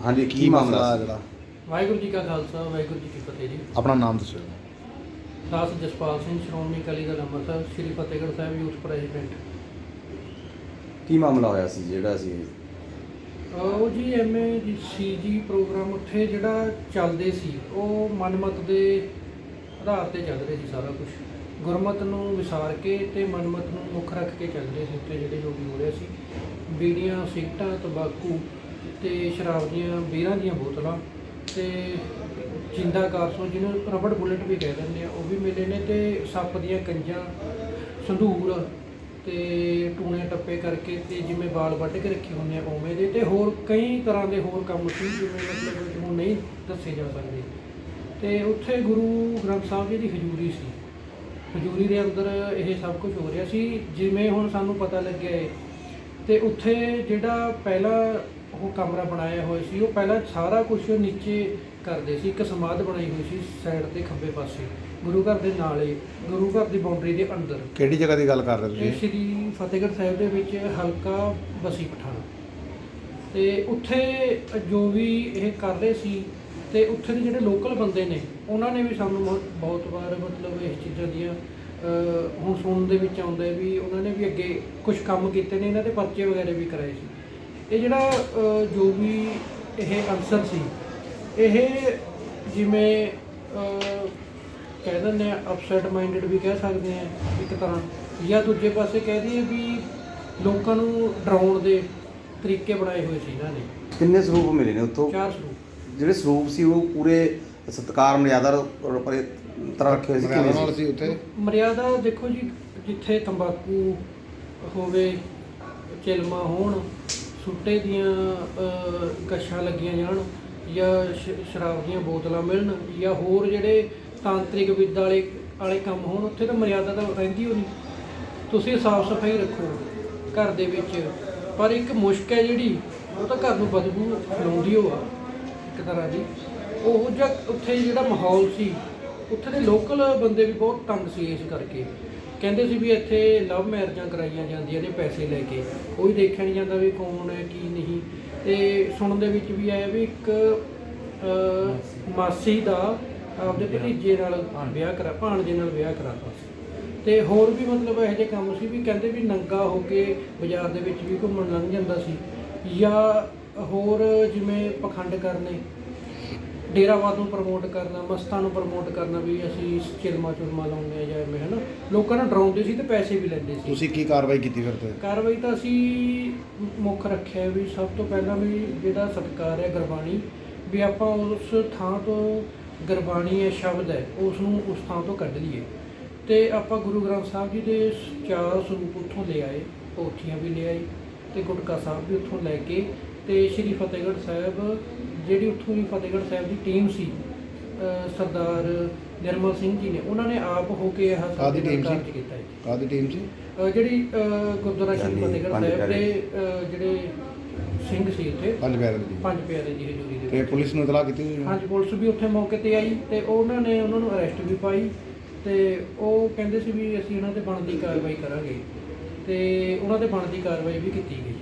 ਹਾਂਜੀ ਕੀ ਮਾਮਲਾ ਸੀ? ਜਿਹੜਾ? ਵਾਹਿਗੁਰੂ ਜੀ ਕਾ ਖਾਲਸਾ ਵਾਹਿਗੁਰੂ ਜੀ ਕੀ ਫਤਿਹ ਜੀ। ਆਪਣਾ ਨਾਮ ਦੱਸੋ ਦਾਸ ਜਸਪਾਲ ਸਿੰਘ ਸ਼੍ਰੋਮਣੀ ਅਕਾਲੀ ਦਲ ਅੰਮ੍ਰਿਤਸਰ ਸ੍ਰੀ ਫਤਿਹਗੜ੍ਹ ਸਾਹਿਬ ਯੂਥ ਪ੍ਰੈਜ਼ੀਡੈਂਟ। ਕੀ ਮਾਮਲਾ ਹੋਇਆ ਸੀ ਜਿਹੜਾ ਸੀ ਉਹ ਜੀ ਐਮਏ ਜੀ ਸੀਜੀ ਪ੍ਰੋਗਰਾਮ ਉੱਥੇ ਜਿਹੜਾ ਚੱਲਦੇ ਸੀ ਉਹ ਮਨਮਤ ਦੇ ਆਧਾਰ ਤੇ ਚੱਲ ਰਹੇ ਸੀ ਸਾਰਾ ਕੁਝ ਗੁਰਮਤ ਨੂੰ ਵਿਸਾਰ ਕੇ ਤੇ ਮਨਮਤ ਨੂੰ ਮੁੱਖ ਰੱਖ ਕੇ ਚੱਲ ਰਹੇ ਸੀ ਉੱਥੇ ਜਿਹੜੇ ਜੋ ਵੀ ਹੋ ਰਿਹਾ ਸੀ। ਬੀੜੀਆਂ ਸਿਗਟਾਂ ਤੰਬਾਕੂ ਤੇ ਸ਼ਰਾਬ ਦੀਆਂ ਬੀਰਾਂ ਦੀਆਂ ਬੋਤਲਾਂ ਤੇ ਜਿੰਦਾ ਕਾਰਸੋ ਜਿਹਨੂੰ ਰਬੜ ਬੁਲਟ ਵੀ ਕਹਿ ਦਿੰਦੇ ਆ, ਉਹ ਵੀ ਮਿਲੇ ਨੇ ਤੇ ਸੱਪ ਦੀਆਂ ਕੰਜਾਂ, ਸੰਧੂਰ ਤੇ ਟੂਣੇ ਟੱਪੇ ਕਰਕੇ ਤੇ ਜਿਵੇਂ ਵਾਲ ਵੱਢ ਕੇ ਰੱਖੇ ਹੁੰਦੇ ਆ ਉਵੇਂ ਦੇ ਤੇ ਹੋਰ ਕਈ ਤਰ੍ਹਾਂ ਦੇ ਹੋਰ ਕੰਮ ਸੀ ਜਿਵੇਂ ਮਤਲਬ ਹੁਣ ਨਹੀਂ ਦੱਸੇ ਜਾ ਸਕਦੇ। ਤੇ ਉੱਥੇ ਗੁਰੂ ਗ੍ਰੰਥ ਸਾਹਿਬ ਜੀ ਦੀ ਹਜ਼ੂਰੀ ਸੀ। ਹਜ਼ੂਰੀ ਦੇ ਅੰਦਰ ਇਹ ਸਭ ਕੁਝ ਹੋ ਰਿਹਾ ਸੀ। ਜਿਵੇਂ ਹੁਣ ਸਾਨੂੰ ਪਤਾ ਲੱਗਿਆ ਹੈ ਤੇ ਉੱਥੇ ਜਿਹੜਾ ਪਹਿਲਾ ਉਹ ਕਮਰਾ ਬਣਾਇਆ ਹੋਇਆ ਸੀ ਉਹ ਪਹਿਲਾਂ ਸਾਰਾ ਕੁਝ ਨੀਚੇ ਕਰਦੇ ਸੀ ਇੱਕ ਸਮਾਧ ਬਣਾਈ ਹੋਈ ਸੀ ਸਾਈਡ ਤੇ ਖੱਬੇ ਪਾਸੇ ਗੁਰੂ ਘਰ ਦੇ ਨਾਲੇ ਗੁਰੂ ਘਰ ਦੀ ਬਾਉਂਡਰੀ ਦੇ ਅੰਦਰ। ਕਿਹੜੀ ਜਗ੍ਹਾ ਦੀ ਗੱਲ ਕਰ ਰਹੇ ਇਹ ਤੁਸੀਂ? ਸ਼੍ਰੀ ਫਤਿਹਗੜ੍ਹ ਸਾਹਿਬ ਦੇ ਵਿੱਚ ਹਲਕਾ ਬਸੀ ਪਠਾਣਾ। ਤੇ ਉੱਥੇ ਜੋ ਵੀ ਇਹ ਕਰ ਰਹੇ ਸੀ ਤੇ ਉੱਥੇ ਦੇ ਜਿਹੜੇ ਲੋਕਲ ਬੰਦੇ ਨੇ ਉਹਨਾਂ ਨੇ ਵੀ ਸਾਨੂੰ ਬਹੁਤ- ਵਾਰ ਮਤਲਬ ਇਸ ਚੀਜ਼ਾਂ ਦੀਆਂ ਹੁਣ ਸੁਣਨ ਦੇ ਵਿੱਚ ਆਉਂਦਾ ਹੈ ਵੀ ਉਹਨਾਂ ਨੇ ਵੀ ਅੱਗੇ ਕੁਝ ਕੰਮ ਕੀਤੇ ਨੇ ਇਹਨਾਂ ਦੇ ਪਰਚੇ ਵਗੈਰੇ ਵੀ ਕਰਾਏ ਸੀ। ਇਹ ਜਿਹੜਾ ਜੋ ਵੀ ਇਹ ਅਨਸਰ ਸੀ ਇਹ ਜਿਵੇਂ ਕਹਿ ਦਿੰਦੇ ਆ ਅਪਸੈਟ ਮਾਈਂਡਡ ਵੀ ਕਹਿ ਸਕਦੇ ਆ ਇੱਕ ਤਰ੍ਹਾਂ। ਜਾਂ ਦੂਜੇ ਪਾਸੇ ਕਹਿ ਦਈਏ ਵੀ ਲੋਕਾਂ ਨੂੰ ਡਰਾਉਣ ਦੇ ਤਰੀਕੇ ਬਣਾਏ ਹੋਏ ਸੀ ਇਹਨਾਂ ਨੇ। ਕਿੰਨੇ ਸਰੂਪ ਮਿਲੇ ਨੇ ਉੱਥੋਂ? ਚਾਰ ਸਰੂਪ। ਜਿਹੜੇ ਸਰੂਪ ਸੀ ਉਹ ਪੂਰੇ ਸਤਕਾਰ ਮਰਿਆਦਾ ਪਰ ਤਰ੍ਹਾਂ ਰੱਖੇ ਸੀ ਮਰਿਆਦਾ ਕਿਵੇਂ ਨਾਲ ਸੀ? ਸੀ ਉੱਥੇ? ਮਰਿਆਦਾ ਦੇਖੋ ਜੀ ਜਿੱਥੇ ਤੰਬਾਕੂ ਹੋਵੇ ਚਿਲਮਾ ਹੋਣ ਸੁੱਟੇ ਦੀਆਂ ਅਹ, ਗੱਛਾਂ ਲੱਗੀਆਂ ਜਾਣ ਜਾਂ ਸ਼- ਸ਼ਰਾਬ ਦੀਆਂ ਬੋਤਲਾਂ ਮਿਲਣ ਜਾਂ ਹੋਰ ਜਿਹੜੇ ਤਾਂਤਰਿਕ ਵਿਦ ਵਾਲੇ ਵਾਲੇ ਕੰਮ ਹੋਣ ਉੱਥੇ ਤਾਂ ਮਰਿਆਦਾ ਤਾਂ ਰਹਿੰਦੀ ਹੋ ਨਹੀਂ ਤੁਸੀਂ ਸਾਫ਼ ਸਫ਼ਾਈ ਰੱਖੋ ਘਰ ਦੇ ਵਿੱਚ। ਪਰ ਇੱਕ ਮੁਸ਼ਕ ਹੈ ਜਿਹੜੀ ਉਹ ਤਾਂ ਘਰ ਨੂੰ ਬਦਬੂ ਫੈਲਾਉਂਦੀ ਹੋ ਆ। ਇੱਕ ਤਰ੍ਹਾਂ ਦੀ ਉਹ ਜਿਹਾ ਉੱਥੇ ਜਿਹੜਾ ਮਾਹੌਲ ਸੀ ਉੱਥੇ ਦੇ ਲੋਕਲ ਬੰਦੇ ਵੀ ਬਹੁਤ ਤੰਗ ਸੀ ਇਸ ਕਰਕੇ। ਕਹਿੰਦੇ ਸੀ ਵੀ ਇੱਥੇ ਲਵ ਮੈਰਿਜਾਂ ਕਰਾਈਆਂ ਜਾਂਦੀਆਂ ਨੇ ਪੈਸੇ ਲੈ ਕੇ। ਕੋਈ ਦੇਖਿਆ ਨਹੀਂ ਜਾਂਦਾ ਵੀ ਕੌਣ ਹੈ ਕੀ ਨਹੀਂ। ਤੇ ਸੁਣਨ ਦੇ ਵਿੱਚ ਵੀ ਆਇਆ ਵੀ ਇੱਕ ਅਹ, ਮਾਸੀ ਦਾ ਆਪਦੇ ਭਤੀਜੇ ਨਾਲ ਵਿਆਹ ਕਰਾ ਭਾਣਜੇ ਨਾਲ ਵਿਆਹ ਕਰਾਤਾ ਸੀ। ਤੇ ਹੋਰ ਵੀ ਮਤਲਬ ਇਹੋ ਜਿਹੇ ਕੰਮ ਸੀ ਵੀ ਕਹਿੰਦੇ ਵੀ ਨੰਗਾ ਹੋ ਕੇ ਬਾਜ਼ਾਰ ਦੇ ਵਿੱਚ ਵੀ ਘੁੰਮਣ ਲੰਘ ਜਾਂਦਾ ਸੀ। ਜਾਂ ਹੋਰ ਜਿਵੇਂ ਪਖੰਡ ਕਰਨੇ। ਡੇਰਾਵਾਦ ਨੂੰ ਪ੍ਰਮੋਟ ਕਰਨਾ ਮਸਤਾਂ ਨੂੰ ਪ੍ਰਮੋਟ ਕਰਨਾ ਵੀ ਅਸੀਂ ਚਿਲਮਾ ਚੁਲਮਾ ਲਾਉਂਦੇ ਆ ਜਾਂ ਐਵੇਂ ਹਨਾ? ਲੋਕਾਂ ਨੂੰ ਡਰਾਉਂਦੇ ਸੀ ਤੇ ਪੈਸੇ ਵੀ ਲੈਂਦੇ ਸੀ। ਤੁਸੀਂ ਕੀ ਕਾਰਵਾਈ ਕੀਤੀ ਫਿਰ ਤੇ? ਕਾਰਵਾਈ ਤਾਂ ਅਸੀਂ ਮੁੱਖ ਰੱਖਿਆ ਵੀ ਸਭ ਤੋਂ ਪਹਿਲਾਂ ਵੀ ਜਿਹੜਾ ਸਤਕਾਰ ਹੈ ਗੁਰਬਾਣੀ ਵੀ ਆਪਾਂ ਉਸ ਥਾਂ ਤੋਂ ਗੁਰਬਾਣੀ ਹੈ ਸ਼ਬਦ ਹੈ ਉਸ ਨੂੰ ਉਸ ਥਾਂ ਤੋਂ ਕੱਢ ਲਈਏ। ਤੇ ਆਪਾਂ ਗੁਰੂ ਗ੍ਰੰਥ ਸਾਹਿਬ ਜੀ ਦੇ ਚਾਰ ਸਰੂਪ ਉੱਥੋਂ ਲੈ ਆਏ ਪੋਥੀਆਂ ਵੀ ਲੈ ਆਏ ਤੇ ਗੁਟਕਾ ਸਾਹਿਬ ਵੀ ਉੱਥੋਂ ਲੈ ਕੇ ਤੇ ਸ੍ਰੀ ਫਤਿਹਗੜ੍ਹ ਸਾਹਿਬ ਜਿਹੜੀ ਉੱਥੋਂ ਦੀ ਫਤਿਹਗੜ੍ਹ ਸਾਹਿਬ ਦੀ ਟੀਮ ਸੀ ਸਰਦਾਰ ਨਿਰਮਲ ਸਿੰਘ ਜੀ ਨੇ ਉਹਨਾਂ ਨੇ ਆਪ ਹੋ ਕੇ ਇਹ ਨਾਲ ਟੀਮ ਸੀ? ਕਾਰਜ ਕੀਤਾ ਹੈ ਕਾਦੀ ਟੀਮ ਸੀ? ਜਿਹੜੀ ਗੁਰਦੁਆਰਾ ਸ਼੍ਰੀ ਫਤਿਹਗੜ੍ਹ ਸਾਹਿਬ ਦੇ ਜਿਹੜੇ ਸਿੰਘ ਸੀ ਉੱਥੇ ਪੰਜ ਪਿਆਰੇ ਦੀ ਪੰਜ ਪਿਆਰੇ ਦੀ ਹਜ਼ੂਰੀ ਦੇ ਤੇ ਪੁਲਿਸ ਨੂੰ ਇਤਲਾਹ ਕੀਤੀ ਹਾਂਜੀ ਪੁਲਿਸ ਵੀ ਉੱਥੇ ਮੌਕੇ ਤੇ ਆਈ ਤੇ ਉਹਨਾਂ ਨੇ ਉਹਨਾਂ ਨੂੰ ਅਰੈਸਟ ਵੀ ਪਾਈ ਤੇ ਉਹ ਕਹਿੰਦੇ ਸੀ ਵੀ ਅਸੀਂ ਉਹਨਾਂ ਤੇ ਬਣਦੀ ਕਾਰਵਾਈ ਕਰਾਂਗੇ। ਤੇ ਉਹਨਾਂ ਤੇ ਬਣਦੀ ਕਾਰਵਾਈ ਵੀ ਕੀਤੀ ਗਈ।